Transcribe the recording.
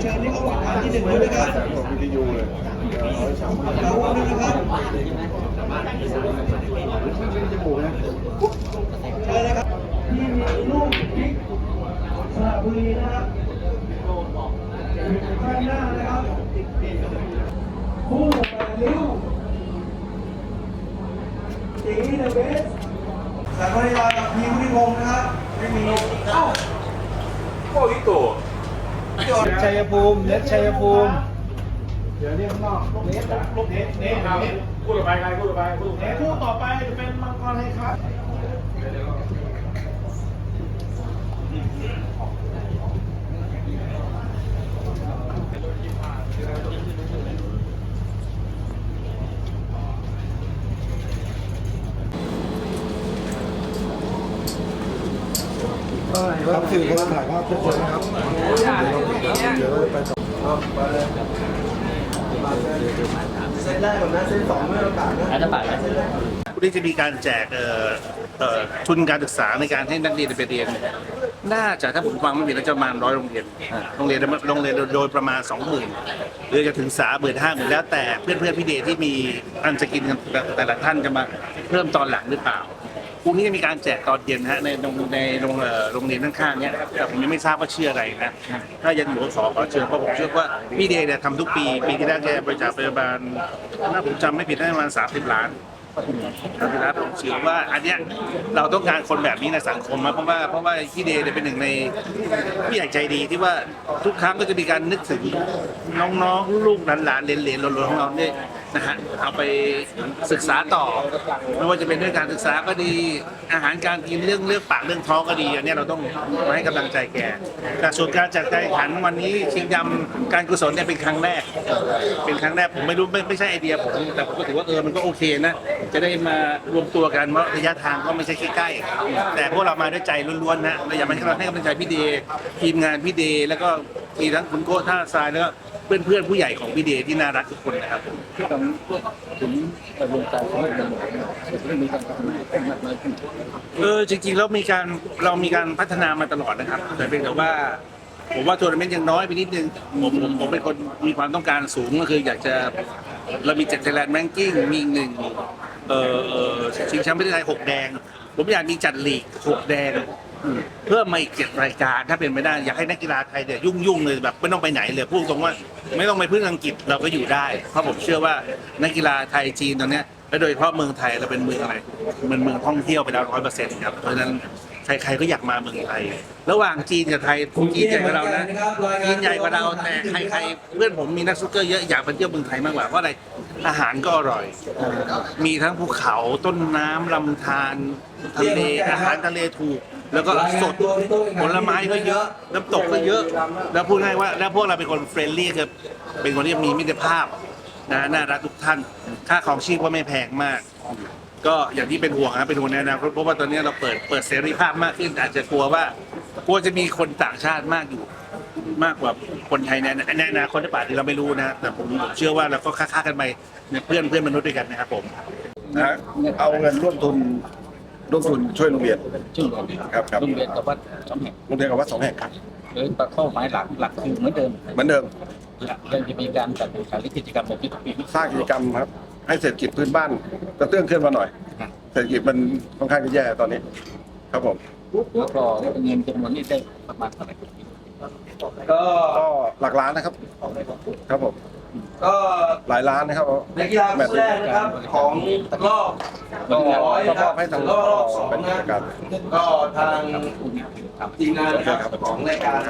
เชิญที่เข้าฐานที่หนึ่งด้วยนะครับวิทยุเลยเราด้วยนะครับเชิญเลยครับที่มีลูกพิกสระบุรีนะครับข้างหน้านะครับคู่แปดริ้วสีเดอะเบสายบริวารกับพีวุฒิพงศ์นะครับ ไม่มี เอ้าโอ้ยโตชัยภูมิเน็ตชัยภูมิ เดี๋ยวนี้ข้างนอกลูกเนสนะลูกเนสเนสครับพูดต่อไปใครพูดต่อไปพูดเนสพูดต่อไปจะเป็นมังกรให้ครับ ครับสื่อกำลังถ่ายภาพทุกคนนะครับเดี๋ยวไปต่อไปเลยเส้นแรกก่อนนะเส้นสองไม่ต้องประกาศนะวันนี้จะมีการแจกเอ่เอทุนการศึกษาในการให้นักเรียนไปเรียน น่าจะถ้าผมฟังไม่ผิดน่าจะประมาณร้อยโรงเรียน โรงเรียนโรงเรียนโดยประมาณสองหมื่นหรือจะถึงสามหมื่นห้าหมื่นแล้วแต่เพื่อนเพื่อนพี่เดชที่มีอันจะกินแต่ละท่านจะมาเพิ่มตอนหลังหรือเปล่า พรุ่งนี้จะมีการแจกตอนเย็นฮะในโรงในโรงเอ่อโรงเรียนข้างๆเนี้ยแต่ผมยังไม่ทราบว่าชื่ออะไรนะถ้ายังอยู่ขอขอเชิญเพราะผมเชื่อว่าพี่เดชเนี่ยทำทุกปีปีที่แล้วแกบริจาคไปประมาณถ้าผมจำไม่ผิดน่าจะประมาณสามสิบล้านนะครับผมเชื่อว่าอันเนี้ยเราต้องการคนแบบนี้ในสังคมนะเพราะว่าเพราะว่าพี่เดย์เนี่ยเป็นหนึ่งในผู้ใหญ่ใจดีที่ว่าทุกครั้งก็จะมีการนึกถึงน้องๆลูกหลานๆเหลนๆหลานๆของเราเนี่ย นะฮะเอาไปศึกษาต่อ ไม่ว่าจะเป็นเรื่องการศึกษาก็ดี อาหารการกินเรื่องเรื่องปากเรื่องท้องก็ดีอันนี้เราต้องมาให้กำลังใจแกแต่ส่วนการจัดการแข่งขันวันนี้ชิงดำการกุศลเนี่ยเป็นครั้งแรก เป็นครั้งแรกผมไม่รู้ไม่ไม่ใช่ไอเดียผมแต่ผมก็ถือว่าเออมันก็โอเคนะจะได้มารวมตัวกันเพราะระยะทางก็ไม่ใช่ใกล้ๆแต่พวกเรามาด้วยใจล้วนๆนะเราอยากให้เราให้กำลังใจพี่เดย์ทีมงานพี่เดย์แล้วก็มีทั้งคุณโก้ท่าทรายแล้วก็ เพื่อนๆผู้ใหญ่ของพี่เดย์ที่น่ารักทุกคนนะครับเออจริงๆแล้วมีการเรามีการพัฒนามาตลอดนะครับแต่เป็นแต่ว่าผมว่าทัวร์นาเมนต์ยังน้อยไปนิดนึงผมผมผมเป็นคนมีความต้องการสูงก็คืออยากจะเรามีเจ็ดไทยแลนด์แรงกิ้งมีอีกหนึ่งเอ่อเออชิงแชมป์ประเทศไทยหกแดง ผมอยากมีจัดลีกหกแดง เพิ่มมาอีกเจ็ดรายการถ้าเป็นไปได้อยากให้นักกีฬาไทยเนี่ยยุ่งยุ่งๆเลยแบบไม่ต้องไปไหนเลยพูดตรงว่าไม่ต้องไปพึ่งอังกฤษเราก็อยู่ได้ เพราะผมเชื่อว่านักกีฬาไทยจีนตอนเนี้ยและโดยเฉพาะเมืองไทยเราเป็นเมืองอะไรมันเมืองท่องเที่ยวไปแล้วร้อยเปอร์เซ็นต์ครับเพราะฉะนั้นใครๆก็อยากมาเมืองไทย ระหว่างจีนกับไทยจีนใหญ่กว่าเรานะจีนใหญ่กว่าเราแต่ใครๆเพื่อนผมมีนักสนุกเกอร์เยอะอยากไปเที่ยวเมืองไทยมากกว่าเพราะอะไรอาหารก็อร่อย มีทั้งภูเขาต้นน้ำลำธารทะเลอาหารทะเลถูก แล้วก็สดผลไม้ก็เยอะ น้ำตกก็เยอะ แล้วพูดง่ายว่าแล้วพวกเราเป็นคนเฟรนลี่คือเป็นคนที่มีมิตรภาพนะน่ารักทุกท่าน ค่าของชีพก็ไม่แพงมาก ก็อย่างที่เป็นห่วงนะเป็นห่วงในอนาคตเพราะว่าตอนนี้เราเปิดเปิดเสรีภาพมากขึ้นอาจจะกลัวว่ากลัวจะมีคนต่างชาติมากอยู่มากกว่าคนไทยในในอนาคตหรือเปล่าที่เราไม่รู้นะแต่ผมผมเชื่อว่าเราก็ค้าๆกันไปเพื่อนเพื่อนมนุษย์ด้วยกันนะครับผมนะเอาเงินร่วมทุน ร่วมทุนช่วยโรงเรียน ชื่อครับครับ โรงเรียนกับวัดสองแห่งโรงเรียนกับวัดสองแห่งครับโดยเข้าหมายหลักหลักคือเหมือนเดิมเหมือนเดิมยังจะมีการจัดแข่งขันและกิจกรรมแบบนี้ทุกปีสร้างกิจกรรมครับ ให้เศรษฐกิจพื้นบ้านกระเตื้องขึ้นมาหน่อย เศรษฐกิจมันค่อนข้างจะแย่ตอนนี้ ครับผมแล้วก็เงินจำนวนนี้ได้ประมาณเท่าไหร่ก็ก็หลักล้านนะครับ ครับผม ก็หลายล้านนะครับนักกีฬาคู่แรกนะครับของรอบก็ร้อยก็นะคมรัอบบให้ทางรอบรอบสองเป็นกินะจการก็ทางทีมงานนะครับของรายการ